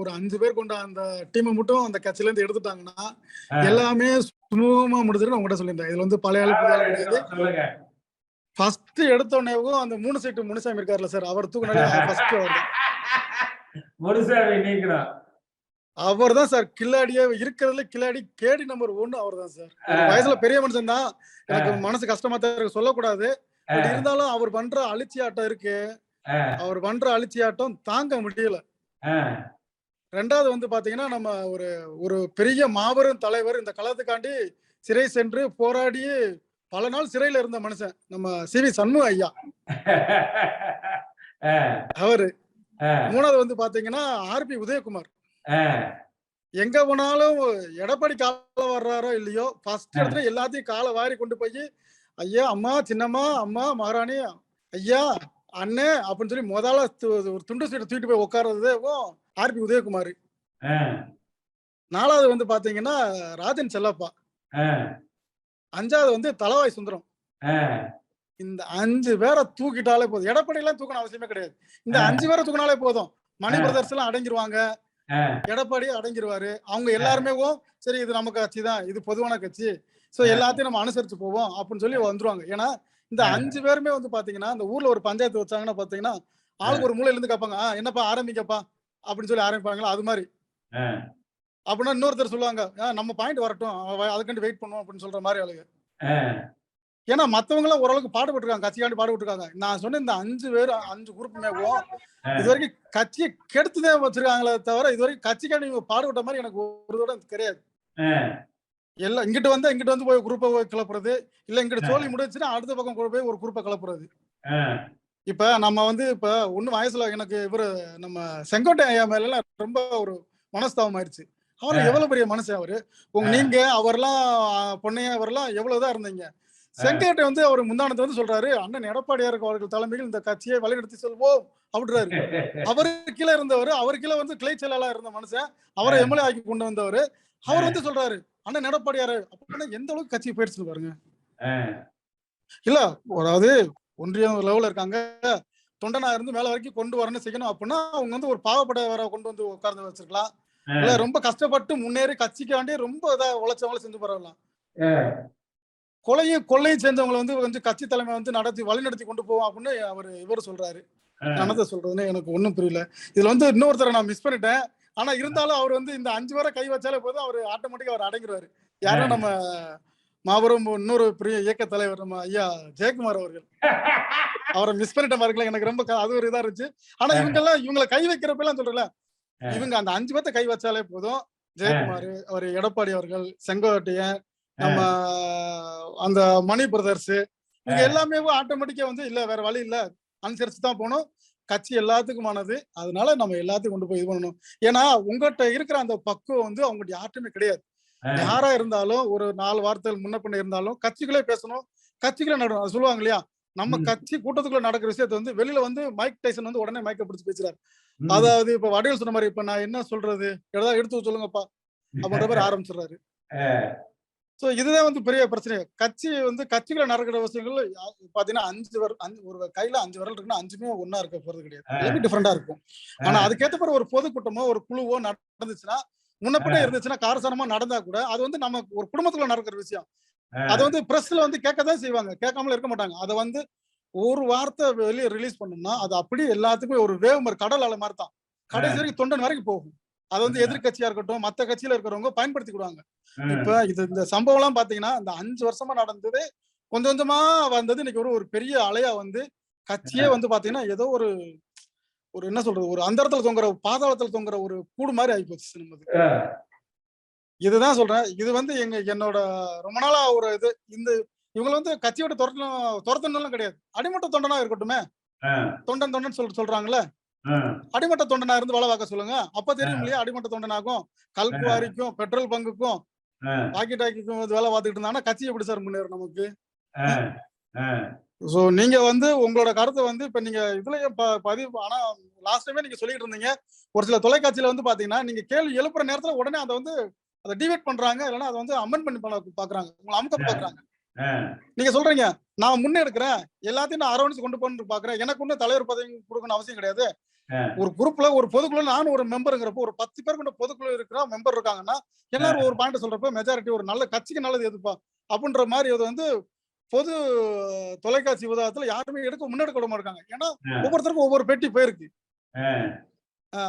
ஒரு அஞ்சு பேர் கொண்ட அந்த டீமை மட்டும் அந்த கட்சியில இருந்து எடுத்துட்டாங்கன்னா. எல்லாமே சுமூகமா முடிஞ்சிடும். உங்ககிட்ட சொல்லியிருந்தேன். இதுல வந்து பழைய கிடையாது. ஃபர்ஸ்ட் எடுத்த உடனேவும் அந்த மூணு சீட்டு முனுசாமி இருக்காருல்ல சார் அவர் தூக்குனாலே ஃபர்ஸ்ட் அவர் அவர் தான் சார் கில்லாடியே இருக்கிறதுல கில்லாடி கேடி நம்பர் ஒன்னு அவர் தான் சார் வயசுல பெரிய மனுஷன் தான். எனக்கு மனசு கஷ்டமா தான் இருக்கு. சொல்லக்கூடாது. இருந்தாலும் அவர் பண்ற அழிச்சி ஆட்டம் இருக்கு அவர் பண்ற அழிச்சி ஆட்டம் தாங்க முடியல. ரெண்டாவது வந்து பாத்தீங்கன்னா நம்ம ஒரு ஒரு பெரிய மாபெரும் தலைவர் இந்த களத்துக்காண்டி சிறை சென்று போராடி பல நாள் சிறையில இருந்த மனுஷன் நம்ம சி வி சண்முக ஐயா. அவரு. மூணாவது வந்து பாத்தீங்கன்னா ஆர்பி உதயகுமார். ஆ, எங்க போனாலும் எடப்பாடி கால வர்றாரோ இல்லையோ ஃபர்ஸ்ட் இடத்துல எல்லாத்தையும் காலை வாரி கொண்டு போய் ஐயா அம்மா சின்னம்மா அம்மா மகாராணி ஐயா அண்ணே அப்படின்னு சொல்லி முதல்ல ஒரு துண்டு சீட்டை தூக்கிட்டு போய் உட்கார்றதுவும் ஆர்பி உதயகுமார். நாலாவது வந்து பாத்தீங்கன்னா ராஜன் செல்லப்பா. அஞ்சாவது வந்து தலவாய் சுந்தரம். இந்த அஞ்சு பேரை தூக்கிட்டாலே போதும். எடப்பாடி எல்லாம் தூக்கணும் அவசியமே கிடையாது. இந்த. அஞ்சு பேரை தூக்கினாலே போதும். மணி. பிரதர்ஸ் எல்லாம் அடங்கிருவாங்க. எடப்பாடி அடங்கிருவாரு. அவங்க எல்லாருமே சரி இது நம்ம கட்சி தான் இது பொதுவான கட்சி. சோ. எல்லாத்தையும் நம்ம அனுசரிச்சு போவோம் அப்படின்னு சொல்லி வந்துருவாங்க. ஏன்னா இந்த. அஞ்சு பேருமே வந்து பாத்தீங்கன்னா இந்த ஊர்ல ஒரு பஞ்சாயத்து வச்சாங்கன்னா பாத்தீங்கன்னா ஆளுக்கு ஒரு மூலையில இருந்து கேட்பாங்க "ஆ, என்னப்பா ஆரம்பிக்கப்பா அப்படின்னு சொல்லி ஆரம்பிப்பாங்களா? அது மாதிரி. அப்படின்னா இன்னொருத்தர் சொல்லுவாங்க "ஆ, நம்ம பாயிண்ட் வரட்டும் அதுக்காண்டி வெயிட் பண்ணுவோம் அப்படின்னு சொல்ற மாதிரி ஆளுங்க. ஏன்னா மத்தவங்க எல்லாம் ஓரளவுக்கு பாடுபட்டிருக்காங்க கட்சிக்காண்டி பாடுபட்டிருக்காங்க நான் சொன்ன இந்த அஞ்சு பேர் அஞ்சு குரூப்புமேவும் ஆ. இது வரைக்கும் கட்சியை கெடுத்துதான் வச்சிருக்காங்களே தவிர இது வரைக்கும் கட்சிக்காண்டி பாடுபட்ட மாதிரி எனக்கு ஒரு தடவை கிடையாது. எல்லாம் இங்கிட்டு வந்து இங்கிட்டு வந்து போய் குரூப்பை போய் கிளப்புறது இல்ல இங்கிட்டு. சோழி முடிச்சுன்னா அடுத்த பக்கம் கொண்டு போய் ஒரு குரூப்பை கிளப்புறது இப்ப நம்ம வந்து இப்ப ஒண்ணு வயசுல எனக்கு இவரு நம்ம செங்கோட்டை ஐயா மேல எல்லாம் ரொம்ப ஒரு மனஸ்தாபம் ஆயிடுச்சு அவர். எவ்வளவு பெரிய மனுஷன் அவரு உங்க. நீங்க அவர்லாம் பொன்னையா அவர்லாம் எவ்வளவுதான் இருந்தீங்க செங்கோட்டை வந்து அவர் முந்தானத்தை வந்து சொல்றாரு அண்ணன் எடப்பாடியார் அவர்கள் தலைமையில் இந்த கட்சியை வழிநடத்தி செல்வோம் அப்படின்றாரு அவருக்கு கீழே இருந்தவர் அவர் கீழே வந்து கிளை இருந்த மனுஷன் அவரை. எம்எல்ஏ ஆக்கி கொண்டு வந்தவர் அவர். வந்து சொல்றாரு அண்ணன் எடப்பாடியாரு அப்படின்னா எந்த அளவுக்கு கட்சி போயிடுச்சுன்னு பாருங்க? இல்ல அதாவது ஒன்றியம் லெவல்ல இருக்காங்க. தொண்டனா இருந்து மேல வரைக்கும் கொண்டு வரணும் செய்யணும் அப்படின்னா அவங்க வந்து ஒரு பாவப்பட்டவரை கொண்டு வந்து உட்கார்ந்து வச்சிருக்கலாம். இல்ல ரொம்ப கஷ்டப்பட்டு முன்னேறி கட்சிக்காண்டி ரொம்ப இதா உழைச்சவங்கள செஞ்சு பரவலாம் கொலையும் கொள்ளையும் செஞ்சவங்களை வந்து கொஞ்சம் கட்சி தலைமை வந்து நடத்தி வழி நடத்தி கொண்டு போவோம் அப்படின்னு அவர் இவர் சொல்றாரு. என்னத்த சொல்றதுன்னு எனக்கு ஒண்ணும் புரியல. இதுல வந்து இன்னொருத்தரை நான் மிஸ் பண்ணிட்டேன். ஆனா இருந்தாலும் அவர் வந்து இந்த அஞ்சு பேரை கை வச்சாலே போதும் அவர் ஆட்டோமேட்டிக்கா அவர் அடங்கிடுவாரு யாரும் நம்ம மாபெரும் இன்னொரு பெரிய இயக்க தலைவர் நம்ம ஐயா ஜெயக்குமார் அவர்கள். அவரை மிஸ் பண்ணிட்ட எனக்கு ரொம்ப அது ஒரு இதா இருந்துச்சு. ஆனா இவங்க எல்லாம் இவங்களை கை வைக்கிறப்ப எல்லாம் சொல்றல. இவங்க அந்த அஞ்சு பேர்த்த கை வச்சாலே போதும். ஜெயக்குமார் அவர் எடப்பாடி அவர்கள் செங்கோட்டையன் நம்ம அந்த மணி பிரதர்ஸ் இவங்க எல்லாமே ஆட்டோமேட்டிக்கா வந்து இல்ல வேற வழி இல்ல அனுசரிச்சு தான் போகணும். கட்சி எல்லாத்துக்குமானது அதனால நம்ம எல்லாத்தையும் கொண்டு போய் இது பண்ணணும். ஏன்னா உங்ககிட்ட இருக்கிற அந்த பக்குவம் வந்து அவங்ககிட்ட யார்ட்டுமே கிடையாது. யாரா இருந்தாலும் ஒரு நாலு வார்த்தைகள் முன்ன பின்ன இருந்தாலும் கட்சிகளே பேசணும். கட்சிகளே நடணும் அது சொல்லுவாங்க இல்லையா? நம்ம. கட்சி கூட்டத்துக்குள்ள நடக்கிற விஷயத்த வந்து வெளியில வந்து மைக் டைசன் வந்து உடனே மைக்க பிடிச்சு பேசுறாரு. அதாவது இப்ப வடிவேல் சொன்ன மாதிரி இப்ப நான் என்ன சொல்றது? ஏதாவது எடுத்து சொல்லுங்கப்பா. அப்படின்ற மாதிரி ஆரம்பிச்சிடுறாரு. சோ இதுதான் வந்து பெரிய பிரச்சனை. கட்சி வந்து கட்சிகளை நடக்கிற விஷயங்கள் பாத்தீங்கன்னா அஞ்சு வர அஞ்சு ஒரு கையில அஞ்சு விரல் இருக்குன்னா அஞ்சுமே ஒண்ணா இருக்க போறது கிடையாது. எல்லாமே டிஃபரெண்டா இருக்கும். ஆனா அதுக்கேத்த பிறகு ஒரு பொதுக்கூட்டமோ ஒரு குழுவோ நடந்துச்சுன்னா முன்னப்பட்ட இருந்துச்சுன்னா காரசாரமா நடந்தா கூட அது வந்து நம்ம ஒரு குடும்பத்துக்குள்ள நடக்கிற விஷயம். அதை வந்து பிரஸ்ல வந்து கேட்கதான் செய்வாங்க. கேட்காமல இருக்க மாட்டாங்க. அதை வந்து ஒரு வார்த்தை வெளியே ரிலீஸ் பண்ணோம்னா அது அப்படியே எல்லாத்துக்குமே ஒரு வேவ் மாதிரி கடல் அலை மாதிரி தான். கடைசி வரைக்கும் தொண்டன் வரைக்கும் போகும். அது வந்து எதிர்க்கட்சியா இருக்கட்டும் மத்த கட்சியில இருக்கிறவங்க பயன்படுத்திக்கிடுவாங்க. இப்ப இது இந்த சம்பவம் எல்லாம் பாத்தீங்கன்னா இந்த அஞ்சு வருஷமா நடந்தது கொஞ்சம் கொஞ்சமா வந்தது. இன்னைக்கு ஒரு ஒரு பெரிய அலையா வந்து கட்சியே வந்து பாத்தீங்கன்னா ஏதோ ஒரு ஒரு என்ன சொல்றது ஒரு அந்தரத்துல தொங்குற பாதாளத்துல தொங்குற ஒரு கூடு மாதிரி ஆகிப்போச்சு நமக்கு ஆ. இதுதான் சொல்றேன். இது வந்து எங்க என்னோட ரொம்ப நாளா ஒரு இது. இந்த இவங்க வந்து கட்சியோட துரத்தணும் துரத்தணும் கிடையாது. அடிமட்ட தொண்டனா இருக்கட்டுமே. தொண்டன் தொண்டன் சொல் சொல்றாங்கல்ல? ஆ. அடிமட்ட தொண்டனா இருந்து வேலை பார்க்க சொல்லுங்க. அப்ப தெரியும் இல்லையா அடிமட்ட தொண்டனாகும் கல்குவாரிக்கும் பெட்ரோல் பங்குக்கும் ஆ. வாக்கி டாக்கிக்கும் வேலை பார்த்துக்கிட்டு இருந்தாங்கன்னா கட்சி எப்படி சார் முன்னேறும் நமக்கு. சோ நீங்க வந்து உங்களோட கருத்தை வந்து இப்ப நீங்க இதுலயே பதிவு ஆனா லாஸ்ட் டைமே நீங்க சொல்லிட்டு இருந்தீங்க. ஒரு சில தொலைக்காட்சியில வந்து பாத்தீங்கன்னா நீங்க கேள்வி எழுப்புற நேரத்துல உடனே அதை வந்து அதை டிவேட் பண்றாங்க. இல்லைன்னா அதை வந்து அமெண்ட் பண்ணி பண்ண பாக்குறாங்க. உங்களை அமுக்க பாக்குறாங்க. நீங்க சொல்றீங்க நான் முன்னெடுக்கிறேன். எல்லாத்தையும் நான் அரவணைச்சு கொண்டு போகணும்னு பாக்குறேன். எனக்கு ஒன்றும் தலைவர் பதவி கொடுக்கணும் அவசியம் கிடையாது. ஒரு குரூப்ல ஒரு பொதுக்குழு நானும் ஒரு மெம்பருங்கிறப்போ ஒரு பத்து பேர் கொண்ட பொதுக்குழு இருக்கிற மெம்பர் இருக்காங்கன்னா எல்லாரும் ஒரு பாயிண்ட் சொல்றப்ப மெஜாரிட்டி ஒரு நல்ல கட்சிக்கு நல்லது எதுப்பா? அப்படின்ற மாதிரி அது வந்து பொது தொலைக்காட்சி விவாதத்துல யாருமே எடுக்க முன்னெடுக்க மாட்டாங்க. ஏன்னா. ஒவ்வொருத்தருக்கும் ஒவ்வொரு பெட்டி போயிருக்கு.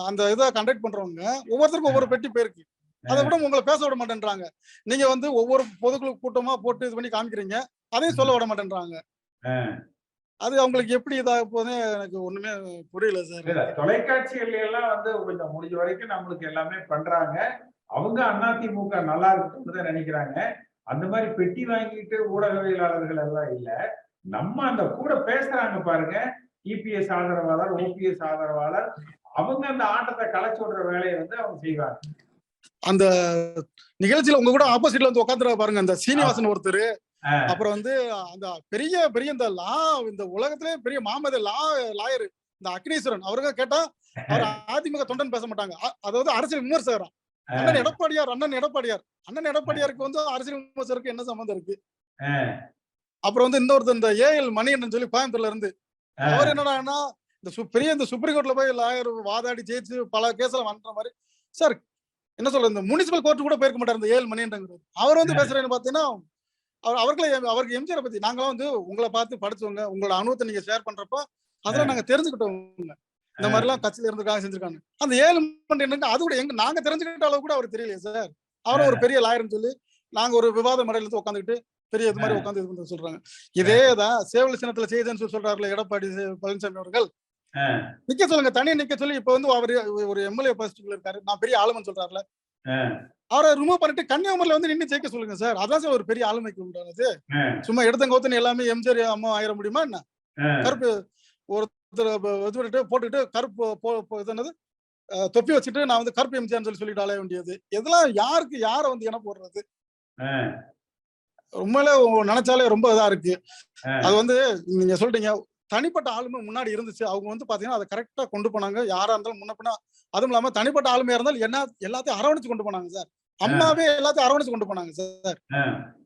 அந்த இதை கண்டக்ட் பண்றவங்க ஒவ்வொருத்தருக்கும் ஒவ்வொரு பெட்டி போயிருக்கு. அதை விட உங்களை பேச விட மாட்டேன்றாங்க. நீங்க வந்து ஒவ்வொரு பொதுக்குழு கூட்டமா போட்டு இது பண்ணி காமிக்கிறீங்க. அதையும் சொல்ல விட மாட்டேன்றாங்க. அது அவங்களுக்கு எப்படி இதாக போகுதுன்னு எனக்கு ஒண்ணுமே புரியல சார். இல்ல தொலைக்காட்சிகள்ல எல்லாம் வந்து கொஞ்சம் முடிஞ்ச வரைக்கும் நம்மளுக்கு எல்லாமே பண்றாங்க. அவங்க அதிமுக நல்லா இருக்கட்டும்னு தான் நினைக்கிறாங்க. அந்த மாதிரி பெட்டி வாங்கிட்டு ஊடகவியலாளர்கள் எல்லாம் இல்ல. நம்ம அந்த கூட பேசுறாங்க பாருங்க. இபிஎஸ் ஆதரவாளர் ஓபிஎஸ் ஆதரவாளர். அவங்க அந்த ஆட்டத்தை களைச்சு விடுற வேலையை வந்து அவங்க செய்வாங்க. அந்த நிகழ்ச்சியில உங்க கூட ஆப்போசிட்ல வந்து உட்காந்துருக்க பாருங்க. அந்த சீனிவாசன் ஒருத்தர். அப்புறம் வந்து அந்த பெரிய பெரிய இந்த லா இந்த உலகத்திலே பெரிய மாமத லா லாயர் இந்த அக்னீஸ்வரன் அவருங்க கேட்டா அவர் அதிமுக தொண்டன் பேச மாட்டாங்க. அதாவது அரசியல் விமர்சகரா. அண்ணன் எடப்பாடியார் அண்ணன் எடப்பாடியார். அண்ணன் எடப்பாடியாருக்கு வந்து அரசியல் விமர்சகருக்கு என்ன சம்மந்தம் இருக்கு. அப்புறம் வந்து இன்னொருத்தர் இந்த ஏஎல் மணியன் சொல்லி கோயம்புத்தூர்ல இருந்து. அவர் என்னடான்னா இந்த பெரிய இந்த சுப்ரீம் கோர்ட்ல போய் லாயர் வாதாடி ஜெயிச்சு பல கேஸ்ல வந்த மாதிரி. சார் என்ன சொல்றது? இந்த முனிசிபல் கோர்ட் கூட போயிருக்க மாட்டார் இந்த ஏஎல் மணியன்ங்கிறது அவர் வந்து பேசுறேன்னு பாத்தீங்கன்னா அவர் அவர்களே அவருக்கு எம்ஜிஆர் பத்தி நாங்களாம் வந்து உங்களை பார்த்து படிச்சவங்க உங்களோட அனுபவத்தை நீங்க ஷேர் பண்றப்ப அதெல்லாம் நாங்க தெரிஞ்சுக்கிட்டோம் இந்த மாதிரி எல்லாம் கட்சியில இருந்திருக்காங்க செஞ்சிருக்காங்க. அந்த ஏழு மணி அது கூட எங்க நாங்க தெரிஞ்சுக்கிட்ட அளவு கூட அவர் தெரியலையே சார் அவரும் ஒரு பெரிய லாயர்னு சொல்லி நாங்க ஒரு விவாத மடையில உட்காந்துக்கிட்டு பெரிய இது மாதிரி உட்காந்து இது பண்ண சொல்றாங்க. இதே தான் சேவல் சின்னத்துல செய்தேன்னு சொல்லி சொல்றாருல எடப்பாடி பழனிசாமி அவர்கள். நிக்க சொல்லுங்க தனியா நிக்க சொல்லி இப்ப வந்து அவர் ஒரு எம்எல்ஏ போஸ்ட்ல இருக்காரு. நான் பெரிய ஆளுமன் சொல்றாருல. அவரை ரிமூவ் பண்ணிட்டு கன்னியாகுமரியில வந்து நின்னு ஜெயிக்க சொல்லுங்க சார். அதான் சார் ஒரு பெரிய ஆளுமைக்கு உண்டானது. சும்மா எடுத்தங்கோத்தன் எல்லாமே எம்ஜிஆர் அம்மா ஆயிர முடியுமா என்ன. கருப்பு ஒருத்தர் இது பண்ணிட்டு போட்டுட்டு கருப்பு இது என்னது? தொப்பி வச்சுட்டு நான் வந்து கருப்பு எம்ஜிஆர்னு சொல்லி சொல்லிட்டு அலைய வேண்டியது. இதெல்லாம் யாருக்கு யாரை வந்து என்ன போடுறது? உ- நினைச்சாலே ரொம்ப இதா இருக்கு. அது வந்து நீங்க சொல்லிட்டீங்க தனிப்பட்ட ஆளுமை முன்னாடி இருந்துச்சு. அவங்க வந்து பாத்தீங்கன்னா அதை கரெக்டா கொண்டு போனாங்க. யாரா இருந்தாலும் முன்ன பின்ன அதுவும் இல்லாம தனிப்பட்ட ஆளுமையா இருந்தாலும் என்ன எல்லாத்தையும் அரவணைச்சு கொண்டு போனாங்க சார். அம்மாவே எல்லாத்தையும் அரவணைச்சு கொண்டு போனாங்க சார். ஆ.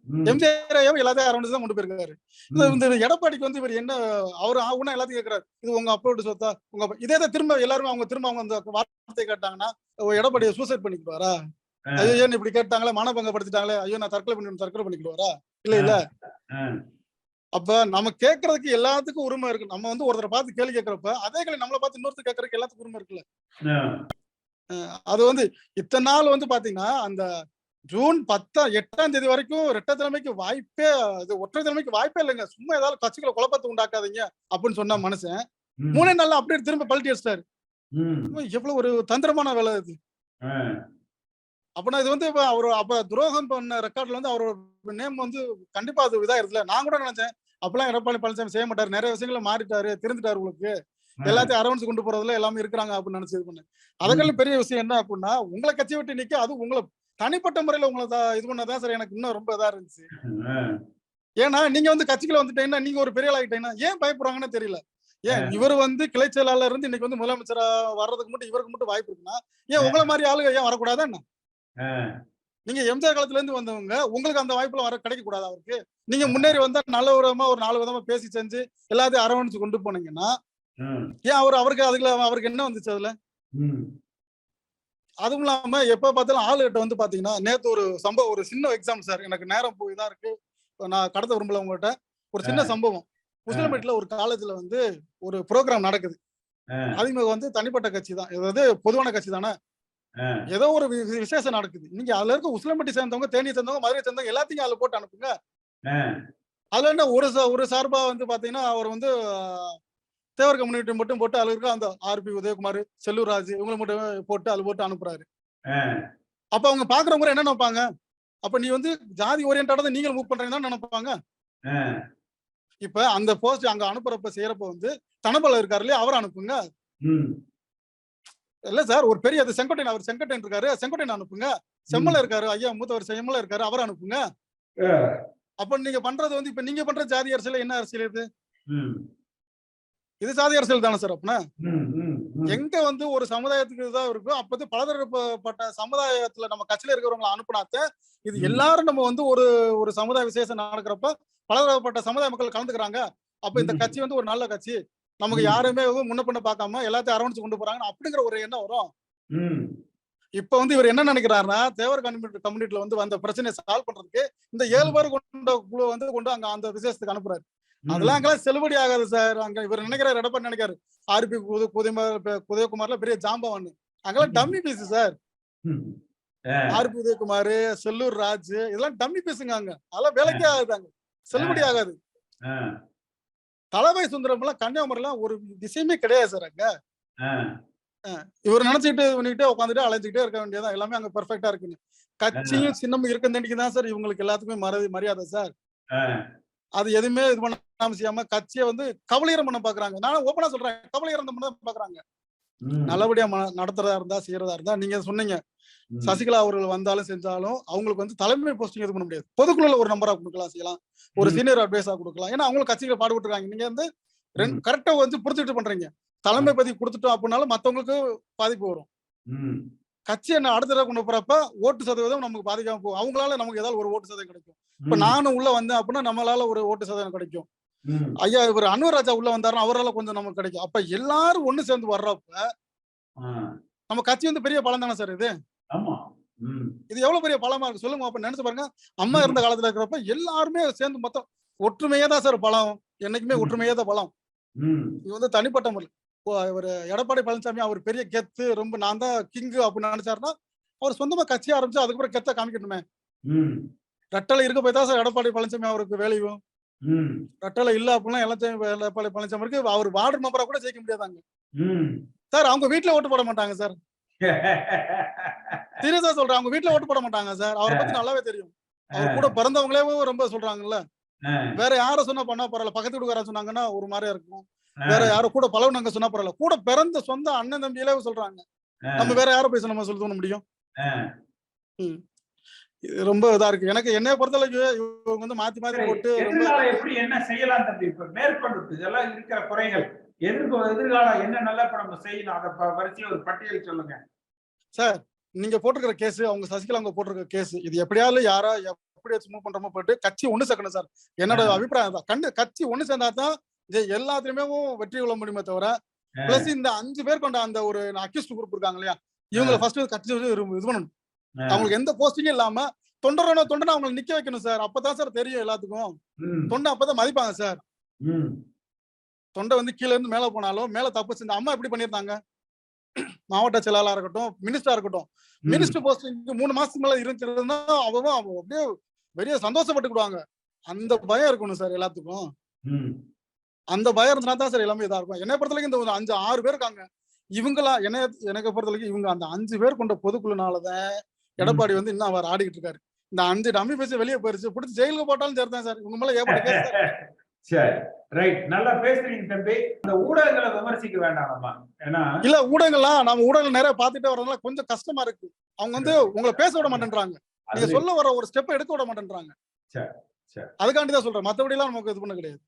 ம். எம்ஜிஆர் எல்லாத்தையும் அரவணைச்சு தான் கொண்டு போயிருக்காரு. இந்த எடப்பாடிக்கு வந்து இவர் என்ன அவர் ஆகுனா எல்லாத்தையும் கேட்கிறாரு இது உங்க அப்போடு சொத்தா உங்க இதே தான் திரும்ப எல்லாருமே அவங்க திரும்ப அவங்க அந்த வார்த்தை கேட்டாங்கன்னா எடப்பாடியை சூசைட் பண்ணிக்கிடுவாரா? ஆ. ஐயோ இப்படி கேட்டாங்களே? மனபங்கப்படுத்திட்டாங்களே ஐயோ நான் தற்கொலை பண்ணி தற்கொலை பண்ணிக்கிடுவாரா? இல்ல இல்ல. அப்ப நம்ம கேட்கறதுக்கு எல்லாத்துக்கும் உரிமை இருக்கு நம்ம வந்து ஒருத்தரை பார்த்து கேள்வி கேட்கறப்ப அதே கேள்வி நம்மளை பார்த்து இன்னொருத்தர் கேட்கறதுக்கு எல்லாத்துக்கும் உரிமை இருக்குல்ல. அது வந்து இத்தனை நாள் வந்து பாத்தீங்கன்னா அந்த ஜூன் பத்தாம் எட்டாம் தேதி வரைக்கும் ரெட்டை தலைமைக்கு வாய்ப்பே இது ஒற்றை தலைமைக்கு வாய்ப்பே இல்லைங்க சும்மா ஏதாவது கட்சிகளை குழப்பத்தை உண்டாக்காதீங்க அப்படின்னு சொன்ன மனுஷன். மூணே நாள்ல அப்படியே திரும்ப பல்ட்டி அடிச்சிட்டாரு. எவ்வளவு ஒரு தந்திரமான வேலை இது ஆ. அப்பனா இது வந்து இப்ப அவர் அப்ப துரோகம் பண்ண ரெக்கார்ட்ல வந்து அவரோட நேம் வந்து கண்டிப்பா அது இதா இருக்குல்ல நான் கூட நினைச்சேன் அப்பெல்லாம் எடப்பாடி பழனிசாமி செய்ய மாட்டாரு. நிறைய விஷயங்களை மாறிட்டாரு திருந்துட்டாரு உங்களுக்கு. எல்லாத்தையும் அரவணைச்சு கொண்டு போறதுல எல்லாமே இருக்கிறாங்க அப்படின்னு நினைச்சு இது பண்ணேன் அதுக்கெல்லாம் பெரிய விஷயம் என்ன அப்படின்னா உங்களை கட்சி விட்டு நிக்க அது உங்களை தனிப்பட்ட முறையில உங்களை தான் இது பண்ணதான் சார் எனக்கு இன்னும் ரொம்ப இதா இருந்துச்சு. ஏன்னா நீங்க வந்து கட்சிக்குள்ள வந்துட்டீங்கன்னா நீங்க ஒரு பெரிய ஆகிட்டீங்கன்னா ஏன் பயப்படுறாங்கன்னு தெரியல. ஏன் இவர் வந்து கிளை செயலாளர் இருந்து இன்னைக்கு வந்து முதலமைச்சரா வர்றதுக்கு மட்டும் இவருக்கு மட்டும் வாய்ப்பு இருக்குன்னா ஏன் உங்களை மாதிரி ஆளுங்க ஏன் வரக்கூடாதா என்ன? ஆ. நீங்க எம்ஜிஆர் காலத்துல இருந்து வந்தவங்க உங்களுக்கு அந்த வாய்ப்புல வர கிடைக்க கூடாது அவருக்கு? நீங்க முன்னேறி வந்தா நல்ல விதமா ஒரு நாலு விதமா பேசி செஞ்சு எல்லாத்தையும் அரவணைச்சு கொண்டு போனீங்கன்னா. ஏன் அவர் அவருக்கு அதுல அவருக்கு என்ன வந்துச்சு அதுல. அதுவும் இல்லாம எப்ப பார்த்தாலும் ஆளுகிட்ட வந்து பாத்தீங்கன்னா நேத்து ஒரு சம்பவம் ஒரு சின்ன எக்ஸாம் சார் எனக்கு நேரம் போய் தான் இருக்கு. நான் கடத்த விரும்பல உங்ககிட்ட ஒரு சின்ன சம்பவம். முஸ்லிம்பேட்ல ஒரு காலேஜ்ல வந்து ஒரு ப்ரோக்ராம் நடக்குது. அதிமுக வந்து தனிப்பட்ட கட்சி தான். அதாவது பொதுவான கட்சி தானே. ஏதோ ஒரு விசேஷம் நடக்குது நீங்க அதுல இருக்க உசிலம்பட்டி சேர்ந்தவங்க தேனி சேர்ந்தவங்க மதுரை சேர்ந்தவங்க எல்லாத்தையும் அதுல போட்டு அனுப்புங்க. அதுல என்ன ஒரு ஒரு சார்பா வந்து பாத்தீங்கன்னா அவர் வந்து தேவர் கம்யூனிட்டி மட்டும் போட்டு அதுல இருக்க அந்த ஆர்பி உதயகுமார் செல்லூர் ராஜ் இவங்களை மட்டும் போட்டு அதுல போட்டு அனுப்புறாரு. அப்ப அவங்க பாக்குறவங்க என்ன நினைப்பாங்க அப்ப நீ வந்து ஜாதி ஓரியன்டா நீங்களும் மூவ் பண்றீங்கன்னு நினைப்பாங்க. இப்ப அந்த போஸ்ட் அங்க அனுப்புறப்ப செய்யறப்ப வந்து தனபல இருக்காரு இல்லையா அவரை அனுப்புங்க. இல்ல சார் ஒரு பெரிய அது செங்கோட்டையன் அவர் செங்கோட்டையன் இருக்காரு செங்கோட்டையன் அனுப்புங்க செம்மல இருக்காரு ஐயா மூத்தவர் செம்மல இருக்காரு அவரை அனுப்புங்க. அப்ப நீங்க பண்றது வந்து இப்ப நீங்க பண்ற ஜாதி அரசியல் என்ன அரசியல் இது. இது சாதி அரசியல் தானே சார் அப்படின்னா. எங்க வந்து ஒரு சமுதாயத்துக்கு இதாக இருக்கும் அப்ப வந்து பலதரப்பட்ட சமுதாயத்துல நம்ம கட்சியில இருக்கிறவங்களை அனுப்புனாத்த இது. எல்லாரும் நம்ம வந்து ஒரு ஒரு சமுதாய விசேஷம் நடக்கிறப்ப பலதரப்பட்ட சமுதாய மக்கள் கலந்துக்கிறாங்க அப்ப இந்த. கட்சி வந்து ஒரு நல்ல கட்சி நமக்கு. யாருமே முன்ன பின்ன பார்க்காம எல்லாத்தையும் அரவணைச்சு கொண்டு போறாங்க அப்படிங்கிற ஒரு எண்ணம் வரும். இப்ப வந்து இவர் என்ன நினைக்கிறாருன்னா தேவர் கம்யூனிட்டி கம்யூனிட்டில வந்து வந்த பிரச்சனையை சால்வ் பண்றதுக்கு இந்த ஏழு பேர் கொண்ட குழு வந்து கொண்டு அங்க அந்த விசேஷத்துக்கு அனுப்புறாரு. அதெல்லாம் அங்கெல்லாம் செல்லுபடி ஆகாது சார். அங்க இவர் நினைக்கிறாரு எடப்பாடி நினைக்கிறாரு. ஆர்பி உதயகுமார்ல பெரிய ஜாம்பவான். அங்கெல்லாம். Dummy piece sir. RB Udhayakumar Sellur Raj இதெல்லாம் டம்மி பீஸுங்க அங்க. அதெல்லாம் வேலைக்கே ஆகாதாங்க செல்லுபடி ஆகாது. ஆ, தலவை சுந்தரம் எல்லாம் கன்னியாகுமரிலாம் ஒரு விஷயமே கிடையாது சார் அங்க. இவர் நினைச்சிட்டு இது பண்ணிட்டு உட்காந்துட்டு அலைஞ்சுக்கிட்டே இருக்க வேண்டியதான் எல்லாமே அங்க பெர்ஃபெக்டா இருக்குன்னு. கட்சியும் சின்னமும் இருக்கந்தண்டிக்கு தான் சார் இவங்களுக்கு எல்லாத்துக்குமே மறதி மரியாதை சார். அது எதுவுமே இது பண்ணாம செய்யாம கட்சியை வந்து கபலீரம் பண்ண பாக்குறாங்க நான் ஓப்பனா சொல்றேன். கபலீரம் பண்ண பாக்குறாங்க. நல்லபடியா நடத்துறதா இருந்தா செய்யறதா இருந்தா நீங்க சொன்னீங்க. சசிகலா அவர்கள் வந்தாலும் செஞ்சாலும் அவங்களுக்கு வந்து தலைமை போஸ்டிங் இது பண்ண முடியாது. பொதுக்குழுல ஒரு நம்பரா கொடுக்கலாம் செய்யலாம். ஒரு. சீனியர் அட்வைஸா கொடுக்கலாம். ஏன்னா அவங்களும் கட்சிகள் பாடுபட்டு இருக்காங்க நீங்க வந்து கரெக்டா வந்து புரிஞ்சுட்டு பண்றீங்க. தலைமை பதவி கொடுத்துட்டோம் அப்படின்னாலும் மத்தவங்களுக்கு பாதிப்பு வரும். கட்சி என்ன அடுத்த கொண்டு போறப்ப ஓட்டு சதவீதம் நமக்கு பாதிக்காம போகும். அவங்களால நமக்கு ஏதாவது ஒரு ஓட்டு சதவீதம் கிடைக்கும். இப்ப. நானும் உள்ள வந்தேன் அப்படின்னா நம்மளால ஒரு ஓட்டு சதவீதம் கிடைக்கும். ஐயா இவர் அன்வர் ராஜா உள்ள வந்தாருன்னா அவரால கொஞ்சம் நமக்கு கிடைக்கும். அப்ப எல்லாரும் ஒண்ணு சேர்ந்து வர்றப்ப நம்ம கட்சி வந்து பெரிய பலம் தானே சார் இது. இது எவ்வளவு பெரிய பலமா இருக்கு சொல்லுங்க அப்ப நினைச்சு பாருங்க. அம்மா. இருந்த காலத்துல இருக்கிறப்ப எல்லாருமே சேர்ந்து மொத்தம் ஒற்றுமையே தான் சார் பலம் என்னைக்குமே. ஒற்றுமையே தான் பலம். இது வந்து தனிப்பட்ட முறை. இவர் எடப்பாடி பழனிசாமி அவர் பெரிய கெத்து ரொம்ப நான் தான் கிங்கு அப்படின்னு நினைச்சாருன்னா அவர் சொந்தமா கட்சி ஆரம்பிச்சு அதுக்கப்புறம் கெத்த காமிக்கணுமே. ரெட்டலை இருக்க போய் தான் சார் எடப்பாடி பழனிசாமி அவருக்கு வேலையும். ரெட்டலை இல்ல அப்படின்னா எல்லாத்தையும் எடப்பாடி பழனிசாமிக்கு அவர் வார்டு மெம்பரா கூட ஜெயிக்க முடியாதாங்க. சார் அவங்க வீட்டுல ஓட்டு போட மாட்டாங்க சார். சீரியஸா சொல்றேன். அவங்க வீட்டுல ஓட்டு போட மாட்டாங்க சார். அவரை பத்தி நல்லாவே தெரியும். அவர் கூட பிறந்தவங்களே ரொம்ப சொல்றாங்கல்ல. வேற யார சொன்னா பண்ணா பரவாயில்ல. பக்கத்து வீட்டுக்காரன் சொன்னாங்கன்னா ஒரு மாதிரியா இருக்கும். வேற யாரும் கூட பழகுனாங்க சொன்னா பரவாயில்ல. கூட பிறந்த சொந்த அண்ணன் தம்பியிலே சொல்றாங்க. நம்ம வேற யாரை போய் நம்ம சொல்ல முடியும். இது ரொம்ப இதா இருக்கு. எனக்கு என்னைய பொறுத்தளவுக்கு இவங்க வந்து மாத்தி மாத்தி போட்டு எப்படி என்ன செய்யலாம் தம்பி? இப்ப மேற்கொண்டு இதெல்லாம் இருக்கிற குறைகள். எதிர்கோ எதிர்காலம் என்ன நல்லா இப்ப நம்ம செய்யணும்? அதை ப- வரிசையா ஒரு பட்டியல் சொல்லுங்க. சார் நீங்க போட்டிருக்கிற கேஸ் அவங்க சசிகலா அவங்க போட்டிருக்கிற கேஸ் இது எப்படியாவது யாரா எப்படி மூவ் பண்றோமோ போயிட்டு கட்சி ஒண்ணு சேர்க்கணும் சார். என்னோட. அபிப்பிராயம் தான் கண்டு கட்சி ஒண்ணு சேர்ந்தா தான் எல்லாத்துலயுமே வெற்றி கொள்ள முடியுமே தவிர பிளஸ் இந்த அஞ்சு பேர் கொண்ட அந்த ஒரு அக்யூஸ்ட் குரூப் இருக்காங்க இல்லையா? இவங்களை ஃபர்ஸ்ட் கட்சி இது பண்ணணும். அவங்களுக்கு எந்த போஸ்டிங்கும் இல்லாம தொண்டரனோ தொண்டனை அவங்களை நிக்க வைக்கணும் சார். அப்பதான் சார் தெரியும் எல்லாத்துக்கும். தொண்டை அப்பதான் மதிப்பாங்க சார். தொண்டை வந்து கீழ இருந்து மேல போனாலும் மேல தப்பு செஞ்ச அம்மா எப்படி பண்ணிருந்தாங்க மாவட்ட செயலாளரா இருக்கட்டும் மினிஸ்டரா இருக்கட்டும். மினிஸ்டர் போஸ்டிங் மூணு மாசத்துக்கு மேல இருந்துச்சுன்னா அவன் அப்படியே பெரிய சந்தோஷப்பட்டுக்கிடுவாங்க. அந்த பயம் இருக்கணும் சார் எல்லாத்துக்கும். அந்த பயம் இருந்தா தான் சார் எல்லாமே இதா இருக்கும். என்னை பொறுத்தவரைக்கும் இந்த ஒரு அஞ்சு ஆறு பேர் இருக்காங்க. இவங்களா என்ன எனக்கு பொறுத்தவரைக்கும் இவங்க அந்த அஞ்சு பேர் கொண்ட பொதுக்குழுனாலதான் எடப்பாடி வந்து இன்னும் அவர் ஆடிக்கிட்டு இருக்காரு. இந்த அஞ்சு டம்மி பேசி வெளியே போயிருச்சு. பிடிச்சி ஜெயிலுக்கு போட்டாலும் சரிதான் சார். இவங்க மேல கேஸ் சார். ரைட் நல்லா பேசுறீங்க தம்பி. இந்த ஊடகங்களை விமர்சிக்க வேண்டாம் நம்ம. ஏன்னா இல்ல ஊடகங்கள்லாம் நம்ம ஊடகங்கள் நிறைய பாத்துட்டே வரதுனால கொஞ்சம் கஷ்டமா இருக்கு. அவங்க வந்து உங்களை பேச விட மாட்டேன்றாங்க. நீங்க சொல்ல வர ஒரு ஸ்டெப் எடுக்க விட மாட்டேன்றாங்க. சரி, சரி. அதுக்காண்டி தான் சொல்றேன். மத்தபடி எல்லாம் நமக்கு இது பண்ண கிடையாது.